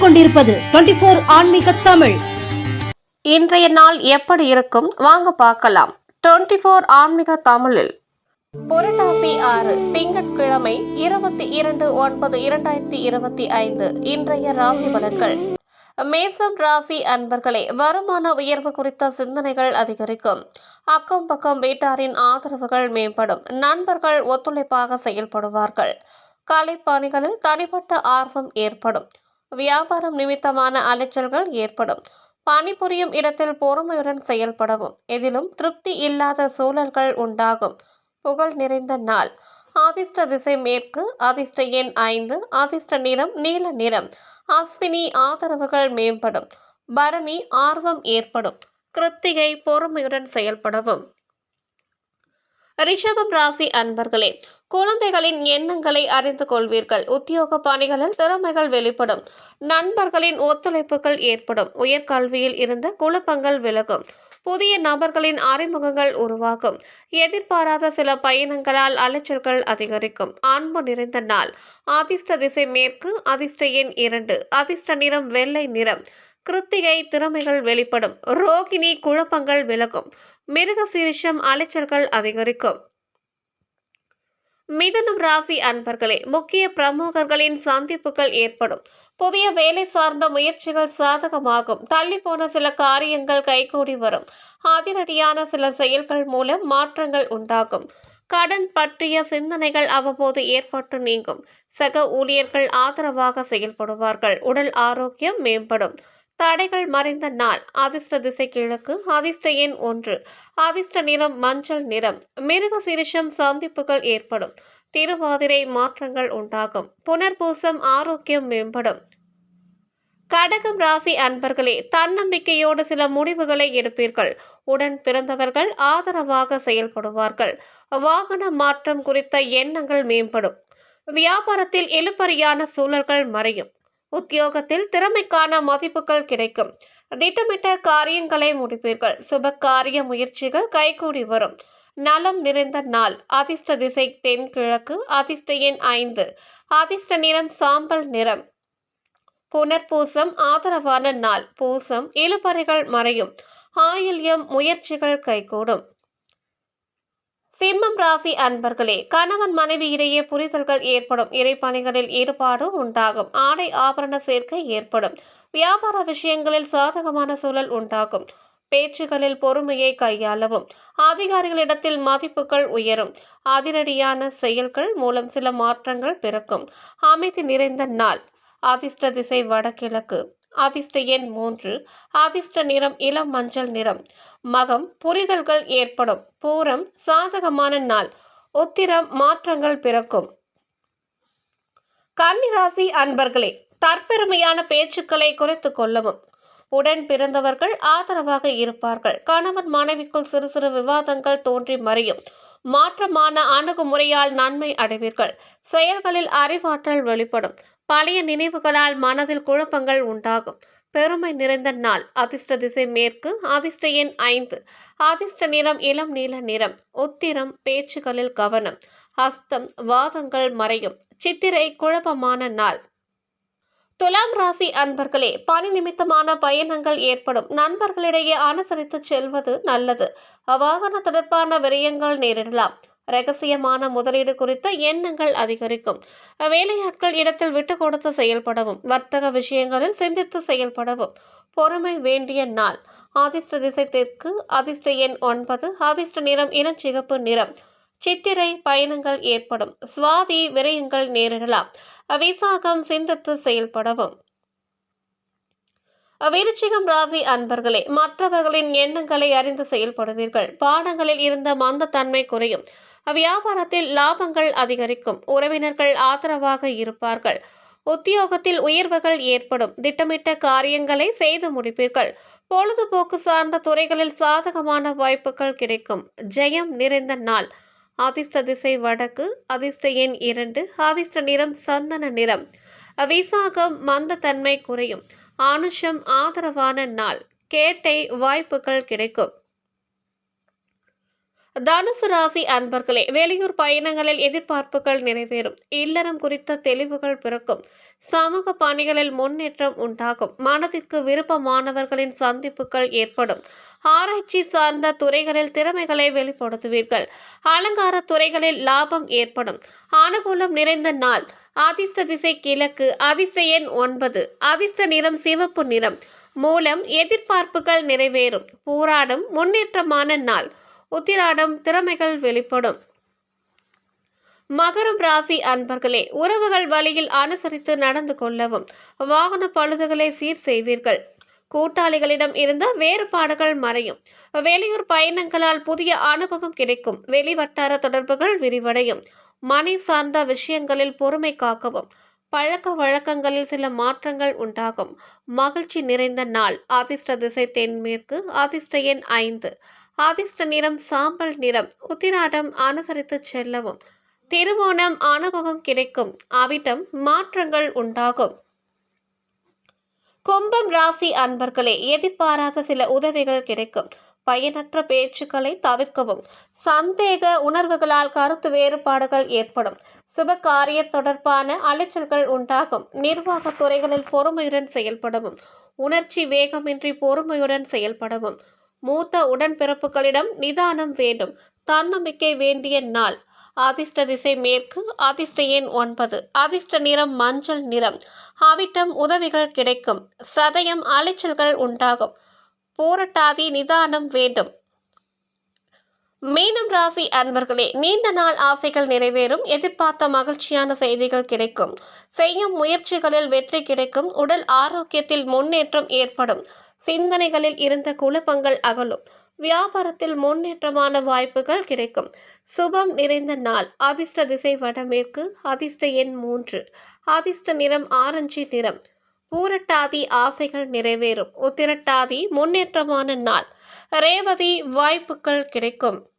கொண்டிருப்பது twenty four ஆன்மீக தமிழ். இன்றைய நாள் எப்படி இருக்கும்? வாங்க பார்க்கலாம். டுவெண்டி ஃபோர் ஆன்மீக தமிழில். புரட்டாசி ஆறு திங்கட்கிழமை இருபத்தி இரண்டு ஒன்பது இரண்டாயிரத்தி இருபத்தி ஐந்து இன்றைய ராசி பலன்கள். மேசம் ராசி அன்பர்களே வருமான உயர்வு குறித்த சிந்தனைகள் அதிகரிக்கும். அக்கம் பக்கம் வீட்டாரின் ஆதரவுகள் மேம்படும். நண்பர்கள் ஒத்துழைப்பாக செயல்படுவார்கள். கலைப்பணிகளில் தனிப்பட்ட ஆர்வம் ஏற்படும். வியாபாரம் நிமித்தமான அலைச்சல்கள் ஏற்படும். பணிபுரியும் இடத்தில் பொறுமையுடன் செயல்படவும். எதிலும் திருப்தி இல்லாத சூழல்கள் உண்டாகும். புகழ் நிறைந்த நாள். ஆதிஷ்ட திசை மேற்கு ஆதிஷ்ட எண் ஐந்து ஆதிஷ்ட நிறம் நீல நிறம். அஸ்வினி ஆதரவுகள் மேம்படும். பரணி ஆர்வம் ஏற்படும். கிருத்திகை பொறுமையுடன் செயல்படவும். ரிஷபம் ராசி அன்பர்களே குழந்தைகளின் எண்ணங்களை அறிந்து கொள்வீர்கள். உத்தியோக பணிகளில் திறமைகள் வெளிப்படும். நண்பர்களின் ஒத்துழைப்புகள் ஏற்படும். உயர்கல்வியில் இருந்த குழப்பங்கள் விலகும். புதிய நபர்களின் அறிமுகங்கள் உருவாகும். எதிர்பாராத சில பயணங்களால் அலைச்சல்கள் அதிகரிக்கும். அன்பு நிறைந்த நாள். அதிர்ஷ்ட திசை மேற்கு அதிர்ஷ்ட எண் இரண்டு. அதிர்ஷ்ட நிறம் வெள்ளை நிறம். கிருத்திகை திறமைகள் வெளிப்படும். ரோகிணி குழப்பங்கள் விலகும். மிருக சீரிஷம் அலைச்சல்கள் அதிகரிக்கும். மிதுனம் ராசி அன்பர்களே முக்கிய பிரமுகர்களின் சந்திப்புகள் ஏற்படும். புதிய வேலை சார்ந்த முயற்சிகள் சாதகமாகும். தள்ளி போன சில காரியங்கள் கைகூடி வரும். அதிரடியான சில செயல்கள் மூலம் மாற்றங்கள் உண்டாகும். கடன் பற்றிய சிந்தனைகள் அவ்வப்போது ஏற்பட்டு நீங்கும். சக ஊழியர்கள் ஆதரவாக செயல்படுவார்கள். உடல் ஆரோக்கியம் மேம்படும். தடைகள் மறைந்த நாள். அதிர்ஷ்ட திசை கிழக்கு அதிர்ஷ்ட எண் ஒன்று. அதிர்ஷ்ட நிறம் மஞ்சள் நிறம். மிருக சிரிஷம் சந்திப்புகள் ஏற்படும். திருவாதிரை மாற்றங்கள் உண்டாகும். புனர்பூசம் ஆரோக்கியம் மேம்படும். கடகம் ராசி அன்பர்களே தன்னம்பிக்கையோடு சில முடிவுகளை எடுப்பீர்கள். உடன் பிறந்தவர்கள் ஆதரவாக செயல்படுவார்கள். வாகன மாற்றம் குறித்த எண்ணங்கள் மேம்படும். வியாபாரத்தில் இழுபறியான சூழல்கள் மறையும். உத்தியோகத்தில் திறமைக்கான மதிப்புகள் கிடைக்கும். திட்டமிட்ட காரியங்களை முடிப்பீர்கள். சுப காரிய முயற்சிகள் கைகூடி வரும். நலம் நிறைந்த நாள். அதிர்ஷ்ட திசை தென்கிழக்கு அதிர்ஷ்ட எண் ஐந்து. அதிர்ஷ்ட நிறம் சாம்பல் நிறம். புனர்பூசம் ஆதரவான நாள். பூசம் இழுபறைகள் மறையும். ஆயில்யம் முயற்சிகள் கைகூடும். சிம்மம் ராசி அன்பர்களே கணவன் மனைவி இடையே புரிதல்கள் ஏற்படும். இறைப்பணிகளில் ஈடுபாடு உண்டாகும். ஆடை ஆபரண சேர்க்கை ஏற்படும். வியாபார விஷயங்களில் சாதகமான சூழல் உண்டாகும். பேச்சுகளில் பொறுமையை கையாளவும். அதிகாரிகளிடத்தில் மதிப்புகள் உயரும். அதிரடியான செயல்கள் மூலம் சில மாற்றங்கள் பிறக்கும். அமைதி நிறைந்த நாள். அதிர்ஷ்ட திசை வடகிழக்கு. அதிர்ஷ்ட எண் மூன்று. அதிர்ஷ்ட நிறம் இளம் மஞ்சள் நிறம். மகம் புரிதல்கள் ஏற்படும். பூரம் சாதகமான நாள். உத்திரம் மாற்றங்கள் பிறக்கும். கன்னிராசி அன்பர்களே தற்பெருமையான பேச்சுக்களை குறைத்து கொள்ளவும். உடன் பிறந்தவர்கள் ஆதரவாக இருப்பார்கள். கணவன் மனைவிக்குள் சிறு சிறு விவாதங்கள் தோன்றி மறையும். மாற்றமான அணுகுமுறையால் நன்மை அடைவீர்கள். செயல்களில் அறிவாற்றல் வெளிப்படும். பழைய நினைவுகளால் மனதில் குழப்பங்கள் உண்டாகும். பெருமை நிறைந்த நாள். அதிர்ஷ்ட திசை மேற்கு அதிர்ஷ்ட எண் ஐந்து. அதிர்ஷ்ட நிறம் இளம் நீல நிறம். உத்திரம் பேச்சுகளில் கவனம். ஹஸ்தம் வாதங்கள் மறையும். சித்திரை குழப்பமான நாள். துலாம் ராசி அன்பர்களே பணி நிமித்தமான பயணங்கள் ஏற்படும். நண்பர்களிடையே அனுசரித்து செல்வது நல்லது. வாகன தொடர்பான விரயங்கள் நேரிடலாம். ரகசியமான முதலீடு குறித்த எண்ணங்கள் அதிகரிக்கும். வேலையாட்கள் இடத்தில் விட்டு கொடுத்து செயல்படவும் வர்த்தக விஷயங்களில் சிந்தித்து செயல்படவும். பொறுமை வேண்டிய நாள். ஆதிஷ்ட திசை தெற்கு அதிர்ஷ்ட எண் ஒன்பது ஆதிஷ்ட நிறம் இளஞ்சிகப்பு நிறம். சித்திரை பயணங்கள் ஏற்படும். சுவாதி விரயங்கள் நேரிடலாம். விசாகம் சிந்தித்து செயல்படவும். விருச்சிகம் ராசி அன்பர்களே மற்றவர்களின் எண்ணங்களை அறிந்து செயல்படுவீர்கள். பாடங்களில் இருந்த மந்தத்தன்மை குறையும். வியாபாரத்தில் லாபங்கள் அதிகரிக்கும். உறவினர்கள் ஆதரவாக இருப்பார்கள். உத்தியோகத்தில் உயர்வுகள் ஏற்படும். திட்டமிட்ட காரியங்களை செய்து முடிப்பீர்கள். பொழுதுபோக்கு சார்ந்த துறைகளில் சாதகமான வாய்ப்புகள் கிடைக்கும். ஜெயம் நிறைந்த நாள். அதிர்ஷ்ட திசை வடக்கு அதிர்ஷ்ட எண் இரண்டு அதிர்ஷ்ட நிறம் சந்தன நிறம். விசாகம் மந்தத்தன்மை குறையும். ஆனுஷம் ஆதரவான நாள். கேட்டை வாய்ப்புகள் கிடைக்கும். தனுசு ராசி அன்பர்களே வெளியூர் பயணங்களில் எதிர்பார்ப்புகள் நிறைவேறும். இல்லறம் குறித்த தெளிவுகள் பிறக்கும். சமூக பணிகளில் முன்னேற்றம் உண்டாகும். மனதிற்கு விருப்பமானவர்களின் சந்திப்புகள் ஏற்படும். ஆராய்ச்சி சார்ந்த துறைகளில் திறமைகளை வெளிப்படுத்துவீர்கள். அலங்கார துறைகளில் லாபம் ஏற்படும். அனுகூலம் நிறைந்த நாள். அதிர்ஷ்ட திசை கிழக்கு அதிர்ஷ்ட எண் ஒன்பது. அதிர்ஷ்ட நிறம் சிவப்பு நிறம். மூலம் எதிர்பார்ப்புகள் நிறைவேறும். போராடும் முன்னேற்றமான நாள். உத்திராடம் திறமைகள் வெளிப்படும். மகரம் ராசி அன்பர்களே உறவுகள் வழியில் அனுசரித்து நடந்து கொள்ளவும் வாகன பழுதுகளை சீர் செய்வீர்கள். கூட்டாளிகளிடம் இருந்த வேறுபாடுகள் மறையும். வெளியூர் பயணங்களால் புதிய அனுபவம் கிடைக்கும். வெளிவட்டார தொடர்புகள் விரிவடையும். மனை சார்ந்த விஷயங்களில் பொறுமை காக்கவும். பழக்க வழக்கங்களில் சில மாற்றங்கள் உண்டாகும். மகிழ்ச்சி நிறைந்த நாள். அதிர்ஷ்ட திசை தென்மேற்கு அதிர்ஷ்ட எண் ஐந்து. ஆதிஷ்ட நிறம் சாம்பல் நிறம். உத்திராடம் அனுசரித்து செல்லவும். திருவோணம் அனுபவம் கிடைக்கும். அவிட்டம் மாற்றங்கள் உண்டாகும். கும்பம் ராசி அன்பர்களே எதிர்பாராத சில உதவிகள் கிடைக்கும். பயனற்ற பேச்சுக்களை தவிர்க்கவும். சந்தேக உணர்வுகளால் கருத்து வேறுபாடுகள் ஏற்படும். சுபகாரிய தொடர்பான அலைச்சல்கள் உண்டாகும். நிர்வாகத் துறைகளில் பொறுமையுடன் செயல்படவும். உணர்ச்சி வேகமின்றி பொறுமையுடன் செயல்படவும். மூத்த உடன்பிறப்புகளிடம் நிதானம் வேண்டும். தன்னம்பிக்கை வேண்டிய நாள். அதிர்ஷ்ட திசை மேற்கு அதிர்ஷ்ட எண் ஒன்பது. அதிர்ஷ்ட நிறம் மஞ்சள் நிறம். அவிட்டம் உதவிகள் கிடைக்கும். சதயம் அலைச்சல்கள் உண்டாகும். பூரட்டாதி நிதானம் வேண்டும். மீனம் ராசி அன்பர்களே நீண்ட நாள் ஆசைகள் நிறைவேறும் எதிர்பார்த்த மகிழ்ச்சியான செய்திகள் கிடைக்கும். செய்யும் முயற்சிகளில் வெற்றி கிடைக்கும் உடல் ஆரோக்கியத்தில் முன்னேற்றம் ஏற்படும். சிந்தனைகளில் இருந்த குழப்பங்கள் அகலும். வியாபாரத்தில் முன்னேற்றமான வாய்ப்புகள் கிடைக்கும். சுபம் நிறைந்த நாள் அதிர்ஷ்ட திசை வடமேற்கு அதிர்ஷ்ட எண் மூன்று. அதிர்ஷ்ட நிறம் ஆரஞ்சு நிறம். பூரட்டாதி ஆசைகள் நிறைவேறும். உத்திரட்டாதி முன்னேற்றமான நாள். ரேவதி வாய்ப்புகள் கிடைக்கும்.